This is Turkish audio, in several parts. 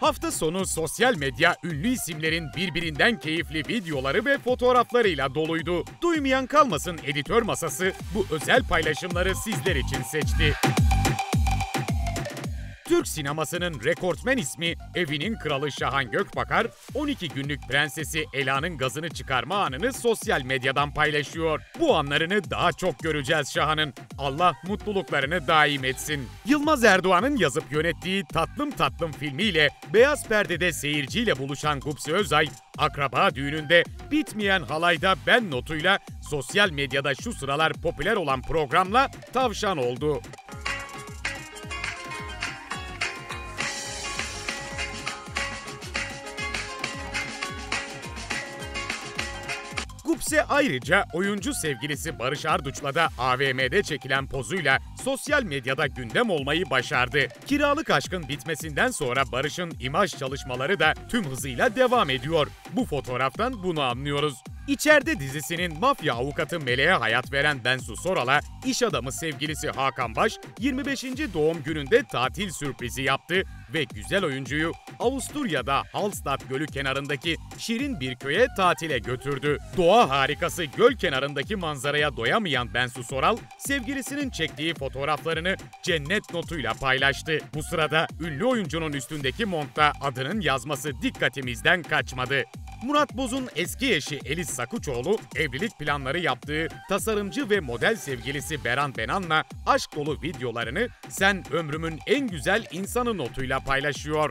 Hafta sonu sosyal medya ünlü isimlerin birbirinden keyifli videoları ve fotoğraflarıyla doluydu. Duymayan kalmasın editör masası bu özel paylaşımları sizler için seçti. Türk sinemasının rekortmen ismi Evinin Kralı Şahan Gökbakar, 12 günlük prensesi Ela'nın gazını çıkarma anını sosyal medyadan paylaşıyor. Bu anlarını daha çok göreceğiz Şahan'ın. Allah mutluluklarını daim etsin. Yılmaz Erdoğan'ın yazıp yönettiği Tatlım Tatlım filmiyle Beyaz Perde'de seyirciyle buluşan Gupse Özay, akraba düğününde bitmeyen halayda ben notuyla sosyal medyada şu sıralar popüler olan programla tavşan oldu. Gupse ayrıca oyuncu sevgilisi Barış Arduç'la da AVM'de çekilen pozuyla sosyal medyada gündem olmayı başardı. Kiralık aşkın bitmesinden sonra Barış'ın imaj çalışmaları da tüm hızıyla devam ediyor. Bu fotoğraftan bunu anlıyoruz. İçeride dizisinin mafya avukatı Meleğe hayat veren Bensu Soral'a iş adamı sevgilisi Hakan Baş 25. doğum gününde tatil sürprizi yaptı ve güzel oyuncuyu Avusturya'da Hallstatt Gölü kenarındaki şirin bir köye tatile götürdü. Doğa harikası göl kenarındaki manzaraya doyamayan Bensu Soral, sevgilisinin çektiği fotoğraflarını cennet notuyla paylaştı. Bu sırada ünlü oyuncunun üstündeki montta adının yazması dikkatimizden kaçmadı. Murat Boz'un eski eşi Elis Sakuçoğlu, evlilik planları yaptığı tasarımcı ve model sevgilisi Beran Benan'la aşk dolu videolarını Sen Ömrümün En Güzel insanı notuyla paylaşıyor.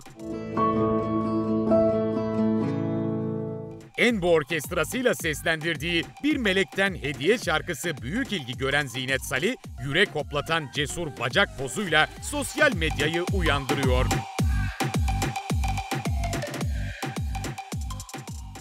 Enbo Orkestrası'yla seslendirdiği Bir Melekten Hediye şarkısı büyük ilgi gören Zinet Salih, yürek hoplatan cesur bacak pozuyla sosyal medyayı uyandırıyor.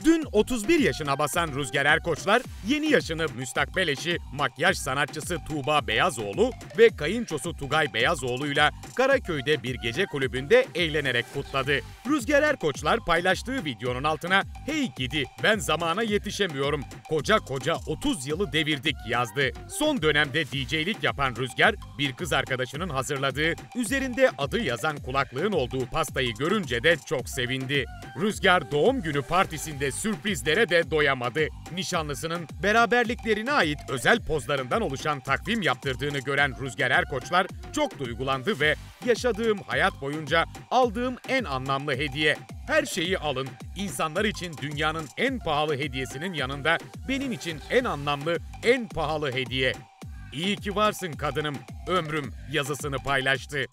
Dün 31 yaşına basan Rüzgar Erkoçlar, yeni yaşını müstakbel eşi, makyaj sanatçısı Tuğba Beyazoğlu ve kayınçosu Tugay Beyazoğlu'yla Karaköy'de bir gece kulübünde eğlenerek kutladı. Rüzgar Erkoçlar paylaştığı videonun altına "Hey gidi ben zamana yetişemiyorum. Koca koca 30 yılı devirdik." yazdı. Son dönemde DJ'lik yapan Rüzgar, bir kız arkadaşının hazırladığı, üzerinde adı yazan kulaklığın olduğu pastayı görünce de çok sevindi. Rüzgar doğum günü partisinde sürprizlere de doyamadı. Nişanlısının beraberliklerine ait özel pozlarından oluşan takvim yaptırdığını gören Rüzgar Erkoçlar çok duygulandı ve yaşadığım hayat boyunca aldığım en anlamlı hediye. Her şeyi alın. İnsanlar için dünyanın en pahalı hediyesinin yanında benim için en anlamlı, en pahalı hediye. İyi ki varsın kadınım, ömrüm yazısını paylaştı.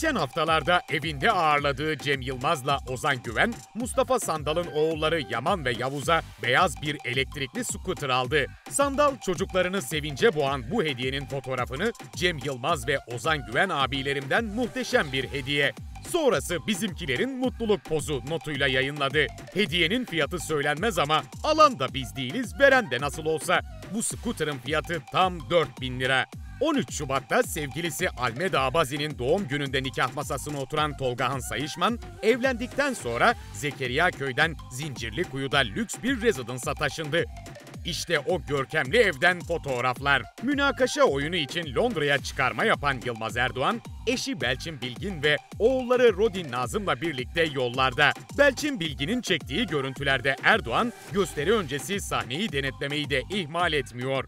Geçen haftalarda evinde ağırladığı Cem Yılmaz'la Ozan Güven, Mustafa Sandal'ın oğulları Yaman ve Yavuz'a beyaz bir elektrikli scooter aldı. Sandal çocuklarını sevince boğan bu hediyenin fotoğrafını Cem Yılmaz ve Ozan Güven abilerimden muhteşem bir hediye. Sonrası bizimkilerin mutluluk pozu notuyla yayınladı. Hediyenin fiyatı söylenmez ama alan da biz değiliz, veren de nasıl olsa. Bu scooter'ın fiyatı tam 4000 lira. 13 Şubat'ta sevgilisi Almeda Abazi'nin doğum gününde nikah masasına oturan Tolgahan Sayışman, evlendikten sonra Zekeriya Köy'den Zincirli Kuyu'da lüks bir residence'a taşındı. İşte o görkemli evden fotoğraflar. Münakaşa oyunu için Londra'ya çıkarma yapan Yılmaz Erdoğan, eşi Belçin Bilgin ve oğulları Rodin Nazım'la birlikte yollarda. Belçin Bilgin'in çektiği görüntülerde Erdoğan, gösteri öncesi sahneyi denetlemeyi de ihmal etmiyor.